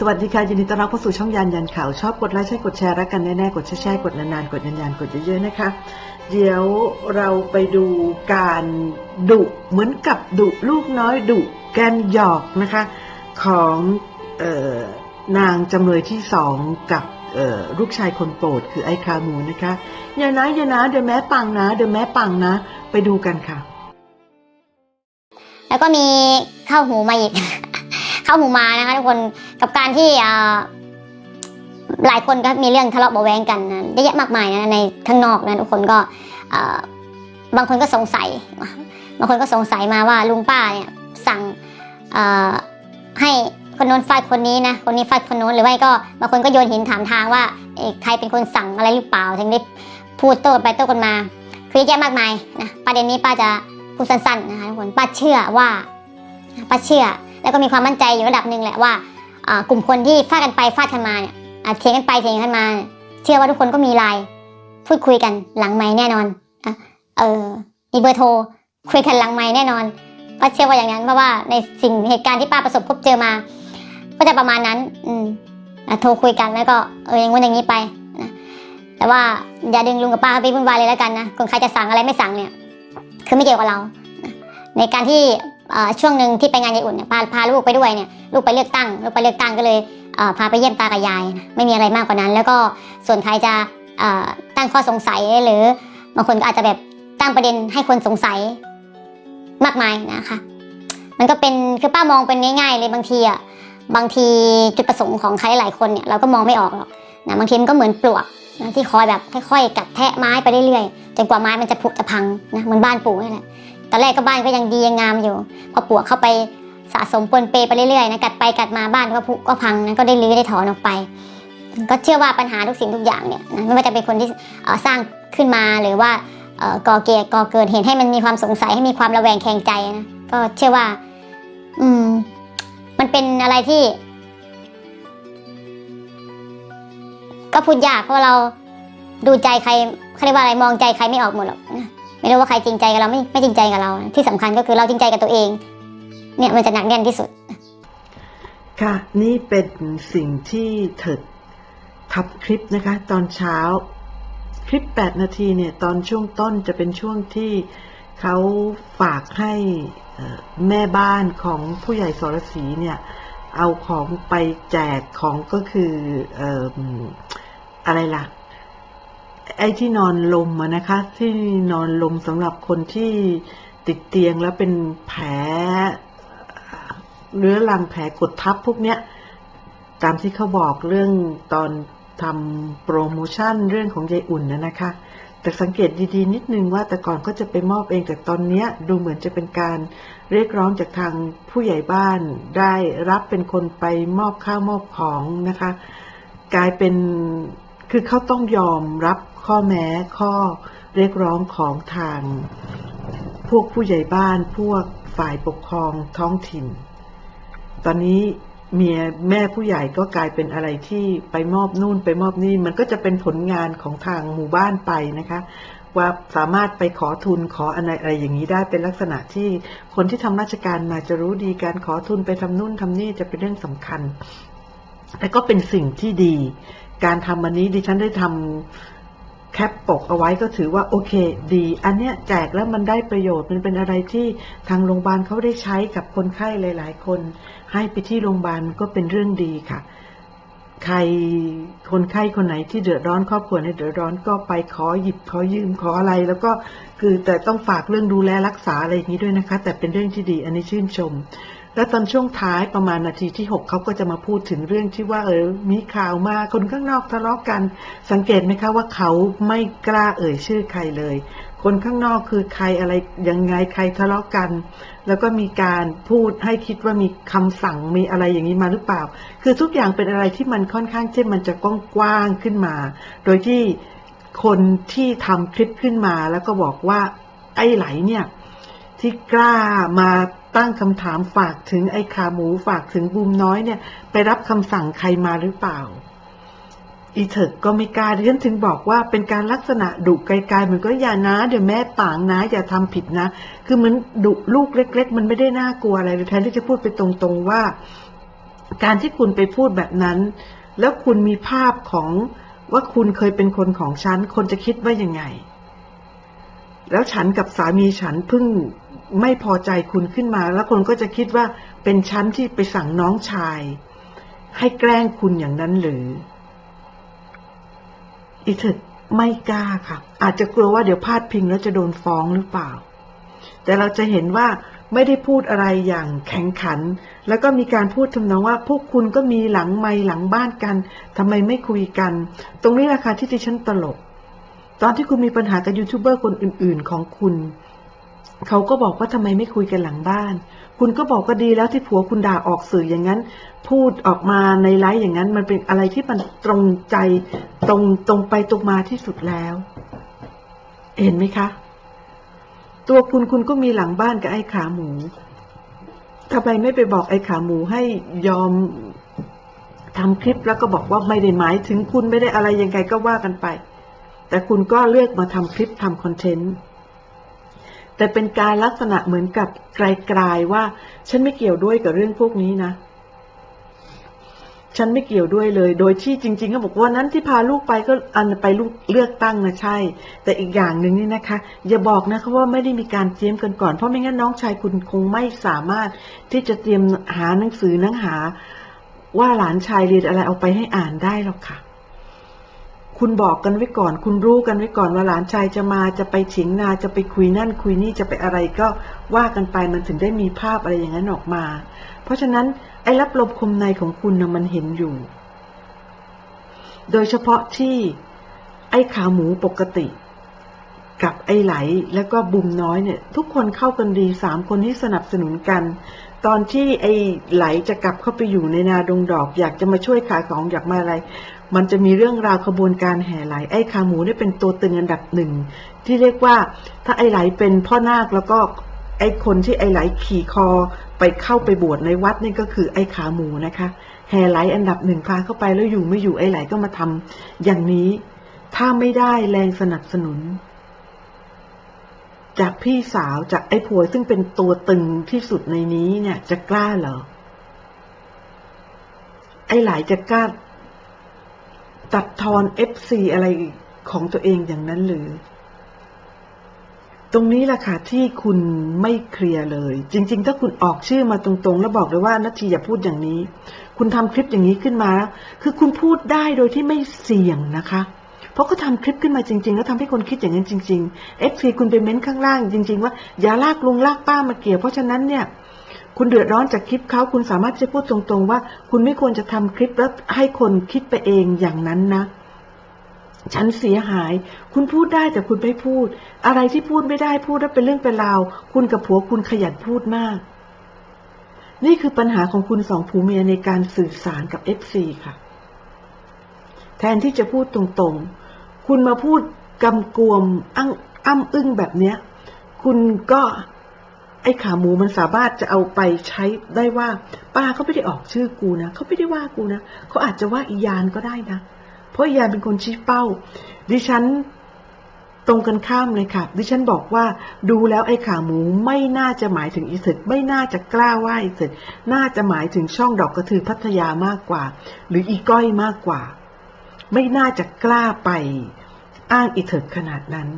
สวัสดีค่ะ ยินดีต้อนรับเข้าสู่ช่องยันยันข่าวชอบกดไลค์ใช่กดแชร์รักกันแน่ๆ กดแชร์ๆกดนานๆ กดยันยันๆกดเยอะๆนะคะ เดี๋ยวเราไปดูการดุเหมือนกับดุลูกน้อยดุแกมหยอกนะคะ ของออนางจำเลยที่สองกับลูกชายคนโปรดคือไอ้คามูนะคะอย่านะอย่านะเดี๋ยวแม่ปังนะเดี๋ยวแม่ปังนะ ไปดูกันค่ะ แล้วก็มีเข้าหูมาอีก เข้าหูมานะคะทุกคนกับการที่หลายคนก็มีเรื่องทะเลาะเบาแวงกันนะเยอะแยะมากมายนะในข้างนอกนะทุกคนก็บางคนก็สงสัยบางคนก็สงสัยมาว่าลุงป้าเนี่ยสั่งให้คนโน้นฟาดคนนี้นะคนนี้ฟาดคนโน้นหรือไม่ก็บางคนก็โยนหินถามทางว่าใครเป็นคนสั่งอะไรหรือเปล่าถึงได้พูดโต้กันไปโต้กันมา คือเยอะแยะมากมายนะประเด็นนี้ป้าจะพูดสั้นๆนะคะทุกคนป้าเชื่อว่าป้าเชื่อ แล้วก็มีความมั่นใจอยู่ระดับหนึ่งแหละว่ากลุ่มคนที่ฟาดกันไปฟาดกันมาเนี่ยเถียงกันไปเถียงกันมา เชื่อว่าทุกคนก็มีไลน์พูดคุยกันหลังไม้แน่นอนอเออมีเบอร์โทรคุยกันหลังไม้แน่นอนป้าเชื่อว่าอย่างนั้นเพราะว่าในสิ่งเหตุการณ์ที่ป้าประสบพบเจอมา ก็จะประมาณนั้น อืมอะโทรคุยกันแล้วก็เอออย่างงู้นอย่างนี้ไปนะแต่ว่าอย่าดึงลุงกับป้าไปวุ่นวายเลยแล้วกันนะคนใครจะสั่งอะไรไม่สั่งเนี่ย คือไม่เกี่ยวกับเรานะในการที่ ช่วงหนึ่งที่ไปงานยายอุ่นเนี่ยพาพาลูกไปด้วยเนี่ยลูกไปเลือกตั้งลูกไปเลือกตั้งก็เลยพาไปเยี่ยมตากับยายนะไม่มีอะไรมากกว่านั้น แล้วก็ส่วนใครจะตั้งข้อสงสัยหรือบางคนก็อาจจะแบบตั้งประเด็นให้คนสงสัยมากมายนะคะ มันก็เป็นคือป้ามองเป็นง่ายๆเลยบางทีอะบางทีจุดประสงค์ของใครหลายคนเนี่ยเราก็มองไม่ออกหรอกนะบางทีมันก็เหมือนปลวกนะที่คอยแบบค่อยๆกัดแทะไม้ไปเรื่อยๆจนกว่าไม้มันจะผุจะพังนะเหมือนบ้านปู่นี่แหละ ตอนแรกก็บ้านก็ยังดียังงามอยู่ พอปวกเข้าไปสะสมปนเปไปเรื่อยๆนะกัดไปกัดมาบ้านก็ผุก็พังนะก็ได้รื้อได้ถอนออกไป ก็เชื่อว่าปัญหาทุกสิ่งทุกอย่างเนี่ยนะไม่ว่าจะเป็นคนที่สร้างขึ้นมาหรือว่าก่อเกิดก่อเกิดเหตุให้มันมีความสงสัยให้มีความระแวงแคลงใจนะก็เชื่อว่า อืม มันเป็นอะไรที่ ก็พูดยากเพราะเราดูใจใครเขาเรียกว่าอะไรมองใจใครไม่ออกหมดหรอกนะ ไม่รู้ว่าใครจริงใจกับเราไม่ไม่จริงใจกับเรา ที่สำคัญก็คือเราจริงใจกับตัวเอง เนี่ยมันจะหนักแน่นที่สุด ค่ะ นี่เป็นสิ่งที่เถิดทับคลิปนะคะ ตอนเช้า คลิป 8 นาทีเนี่ย ตอนช่วงต้นจะเป็นช่วงที่เขาฝากให้แม่บ้านของผู้ใหญ่สรศรีเนี่ย เอาของไปแจกของก็คืออออะไรล่ะ ไอ้ที่นอนลมอะนะคะ ที่นอนลมสำหรับคนที่ติดเตียงแล้วเป็นแผลเรื้อรังแผลกดทับพวกเนี้ย ตามที่เขาบอกเรื่องตอนทำโปรโมชั่นเรื่องของยายอุ่นนะนะคะ แต่สังเกตดีๆ นิดนึงว่าแต่ก่อนก็จะไปมอบเองแต่ตอนเนี้ยดูเหมือนจะเป็นการเรียกร้องจากทางผู้ใหญ่บ้านได้รับเป็นคนไปมอบข้าวมอบของนะคะ กลายเป็น คือเขาต้องยอมรับข้อแม้ข้อเรียกร้องของทาง พวกผู้ใหญ่บ้านพวกฝ่ายปกครองท้องถิ่น ตอนนี้เมียแม่ผู้ใหญ่ก็กลายเป็นอะไรที่ไปมอบนู่นไปมอบนี่ มันก็จะเป็นผลงานของทางหมู่บ้านไปนะคะ ว่าสามารถไปขอทุนขออะไรอะไรอย่างนี้ได้เป็นลักษณะที่คนที่ทำราชการมาจะรู้ดีการขอทุนไปทำนู่นทำนี่จะเป็นเรื่องสำคัญ แต่ก็เป็นสิ่งที่ดี การทำอันนี้ดิฉันได้ทำแคปปกเอาไว้ก็ถือว่าโอเค ดี อันเนี้ยแจกแล้วมันได้ประโยชน์มันเป็นอะไรที่ทางโรงพยาบาลเขาได้ใช้กับคนไข้หลาย ๆ คน ให้ไปที่โรงพยาบาลก็เป็นเรื่องดีค่ะ ใครคนไข้คนไหนที่เดือดร้อนครอบครัวในเดือดร้อนก็ไปขอหยิบขอยืมขออะไร แล้วก็คือแต่ต้องฝากเรื่องดูแลรักษาอะไรอย่างนี้ด้วยนะคะ แต่เป็นเรื่องที่ดี อันนี้ชื่นชม แล้วตอนช่วงท้ายประมาณนาทีที่ 6 เขาก็จะมาพูดถึงเรื่องที่ว่าเออมีข่าวมาคนข้างนอกทะเลาะกัน สังเกตไหมคะว่าเขาไม่กล้าเอ่ยชื่อใครเลย คนข้างนอกคือใครอะไรยังไงใครทะเลาะกัน แล้วก็มีการพูดให้คิดว่ามีคำสั่งมีอะไรอย่างนี้มาหรือเปล่า คือทุกอย่างเป็นอะไรที่มันค่อนข้างที่นมันจะกว้างๆขึ้นมา โดยที่คนที่ทำคลิปขึ้นมาแล้วก็บอกว่าไอ้ไหลเนี่ยที่กล้ามา ตั้งคำถามฝากถึงไอ้ขาหมูฝากถึงบูมน้อยเนี่ย ไปรับคำสั่งใครมาหรือเปล่า อีเถิกก็ไม่กล้าดิฉันถึงบอกว่าเป็นการลักษณะดุไกลๆเหมือนก็อย่านะ เดี๋ยวแม่ป่างนะ อย่าทำผิดนะ คือเหมันดุลูกเล็ก ๆ มันไม่ได้น่ากลัวอะไรเลยแทนที่จะพูดไปตรงๆว่า การที่คุณไปพูดแบบนั้น แล้วคุณมีภาพของว่าคุณเคยเป็นคนของฉันคนจะคิดว่ายังไง แล้วฉันกับสามีฉันเพิ่งไม่พอใจคุณขึ้นมา แล้วคนก็จะคิดว่าเป็นฉันที่ไปสั่งน้องชาย ให้แกล้งคุณอย่างนั้นหรืออีเถิดไม่กล้าค่ะ อาจจะกลัวว่าเดี๋ยวพลาดพิงแล้วจะโดนฟ้องหรือเปล่า แต่เราจะเห็นว่าไม่ได้พูดอะไรอย่างแข็งขัน แล้วก็มีการพูดทำนองว่าพวกคุณก็มีหลังไม้หลังบ้านกันทำไมไม่คุยกัน ตรงนี้ราคาที่ดิฉันตลก ตอนที่คุณมีปัญหากับยูทูบเบอร์คนอื่น ๆ ของคุณ เขาก็บอกว่าทำไมไม่คุยกันหลังบ้าน คุณก็บอกก็ดีแล้วที่ผัวคุณด่าออกสื่ออย่างนั้น พูดออกมาในไลฟ์อย่างนั้น มันเป็นอะไรที่มันตรงใจตรงตรงไปตรงมาที่สุดแล้ว เห็นไหมคะ ตัวคุณคุณก็มีหลังบ้านกับไอ้ขาหมูทำไมไม่ไปบอกไอ้ขาหมูให้ยอมทำคลิปแล้วก็บอกว่าไม่ได้หมายถึงคุณไม่ได้อะไรยังไงก็ว่ากันไป แต่คุณก็เลือกมาทำคลิปทำคอนเทนต์แต่เป็นการลักษณะเหมือนกับไกลๆว่า ฉันไม่เกี่ยวด้วยกับเรื่องพวกนี้นะ ฉันไม่เกี่ยวด้วยเลย โดยที่จริง ๆ ก็บอกว่านั้นที่พาลูกไปก็อันไปลูกเลือกตั้งนะใช่ แต่อีกอย่างหนึ่งนี่นะคะ อย่าบอกนะคะว่าไม่ได้มีการเตรียมกันก่อน เพราะไม่งั้นน้องชายคุณคงไม่สามารถที่จะเตรียมหาหนังสือหนังหา ว่าหลานชายเรียนอะไรเอาไปให้อ่านได้หรอกค่ะ คุณบอกกันไว้ก่อน คุณรู้กันไว้ก่อนว่าหลานชายจะมาจะไปเฉียงนาจะไปคุยนั่นคุยนี่จะไปอะไรก็ว่ากันไปมันถึงได้มีภาพอะไรอย่างนั้นออกมา เพราะฉะนั้นไอ้รับลมคมในของคุณนะมันเห็นอยู่ โดยเฉพาะที่ไอ้ขาหมูปกติ กับไอ้ไหลแล้วก็บุมน้อยเนี่ย ทุกคนเข้ากันดีสามคนที่สนับสนุนกันตอนที่ไอ้ไหลจะกลับเข้าไปอยู่ในนาดงดอก อยากจะมาช่วยขายของอยากมาอะไร มันจะมีเรื่องราวขบวนการแห่ไหล ไอ้ขาหมูได้เป็นตัวตึงอันดับหนึ่งที่เรียกว่าถ้าไอ้ไหลเป็นพ่อนาคแล้วก็ไอ้คนที่ไอ้ไหลขี่คอไปเข้าไปบวชในวัดนี่ก็คือไอ้ขาหมูนะคะแห่ไหลอันดับหนึ่งพาเข้าไปแล้วอยู่ไม่อยู่ไอ้ไหลก็มาทำอย่างนี้ ถ้าไม่ได้แรงสนับสนุน จากพี่สาวจากไอ้ผัวซึ่งเป็นตัวตึงที่สุดในนี้เนี่ยจะกล้าเหรอ ไอ้หลายจะกล้า ตัดทอนเอฟซีอะไรของตัวเองอย่างนั้นหรือ ตรงนี้แหละค่ะที่คุณไม่เคลียร์เลย จริง ๆ ถ้าคุณออกชื่อมาตรงๆ แล้วบอกเลยว่านาทีอย่าพูดอย่างนี้ คุณทำคลิปอย่างนี้ขึ้นมา คือคุณพูดได้โดยที่ไม่เสี่ยงนะคะ เพราะเขาทำคลิปขึ้นมาจริงๆ แล้วทำให้คนคิดอย่างนั้นจริงๆเอฟซีคุณไปเม้นข้างล่างจริง ๆ ว่าอย่าลากลุงลากป้ามาเกี่ยวเพราะฉะนั้นเนี่ยคุณเดือดร้อนจากคลิปเขาคุณสามารถจะพูดตรงๆว่า คุณไม่ควรจะทำคลิปแล้วให้คนคิดไปเองอย่างนั้นนะฉันเสียหาย คุณพูดได้แต่คุณไม่พูด อะไรที่พูดไม่ได้พูดแล้วเป็นเรื่องเป็นราว คุณกับผัวคุณขยันพูดมาก นี่คือปัญหาของคุณสองผัวเมียในการสื่อสารกับเอฟซีค่ะ แทนที่จะพูดตรงๆ คุณมาพูดกำกวมอ้งอ้ำอึ้งแบบเนี้ย คุณก็ไอ้ขาหมูมันสามารถจะเอาไปใช้ได้ว่า ป้าเขาไม่ได้ออกชื่อกูนะเขาไม่ได้ว่ากูนะเขาอาจจะว่าอียานก็ได้นะ เพราะอียานเป็นคนชี้เป้า ดิฉันตรงกันข้ามเลยค่ะ ดิฉันบอกว่าดูแล้วไอ้ขาหมูไม่น่าจะหมายถึงอีสึกไม่น่าจะกล้าว่าอีสึกน่าจะหมายถึงช่องดอกกระถือพัทยามากกว่า หรืออีก้อยมากกว่า ไม่น่าจะกล้าไป อ้างอีเถิดขนาดนั้น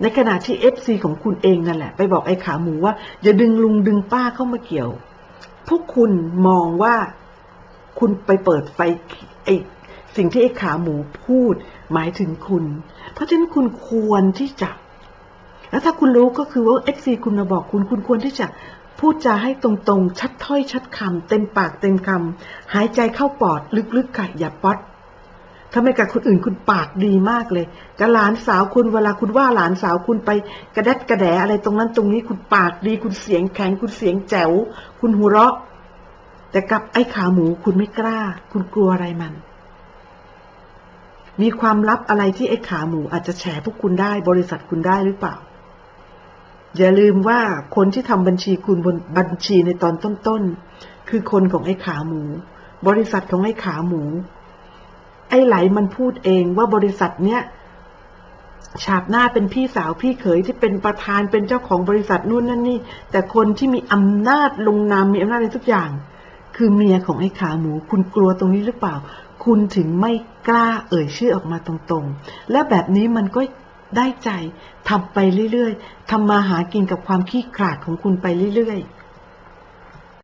ในขณะที่เอฟซีของคุณเองนั่นแหละ ไปบอกไอ้ขาหมูว่า อย่าดึงลุงดึงป้าเข้ามาเกี่ยว พวกคุณมองว่าคุณไปเปิดไฟไอ้สิ่งที่ไอ้ขาหมูพูดหมายถึงคุณ เพราะฉะนั้นคุณควรที่จะ แล้วถ้าคุณรู้ก็คือว่าเอฟซีคุณมาบอกคุณคุณควรที่จะพูดจาให้ตรงๆ ชัดถ้อยชัดคำเต็มปากเต็มคำหายใจเข้าปอดลึกๆค่ะอย่าป๊อด ทำไมกับคนอื่นคุณปากดีมากเลยกับหลานสาวคุณเวลาคุณว่าหลานสาวคุณไปกระแดดกระแดอะไรตรงนั้นตรงนี้คุณปากดี คุณเสียงแข็ง คุณเสียงแจ๋ว คุณหัวเราะ แต่กับไอ้ขาหมูคุณไม่กล้า คุณกลัวอะไรมัน มีความลับอะไรที่ไอ้ขาหมูอาจจะแฉพวกคุณได้บริษัทคุณได้หรือเปล่า อย่าลืมว่าคนที่ทำบัญชีคุณบนบัญชีในตอนต้นๆคือคนของไอ้ขาหมู บริษัทของไอ้ขาหมู ไอ้ไหลมันพูดเองว่าบริษัทเนี้ยฉาบหน้าเป็นพี่สาวพี่เขยที่เป็นประธานเป็นเจ้าของบริษัทนู่นนั่นนี่ แต่คนที่มีอำนาจลงนามมีอำนาจในทุกอย่าง คือเมียของไอ้ขาหมู คุณกลัวตรงนี้หรือเปล่า คุณถึงไม่กล้าเอ่ยชื่อออกมาตรงๆ และแบบนี้มันก็ได้ใจทำไปเรื่อยๆทำมาหากินกับความขี้ขลาดของคุณไปเรื่อยๆ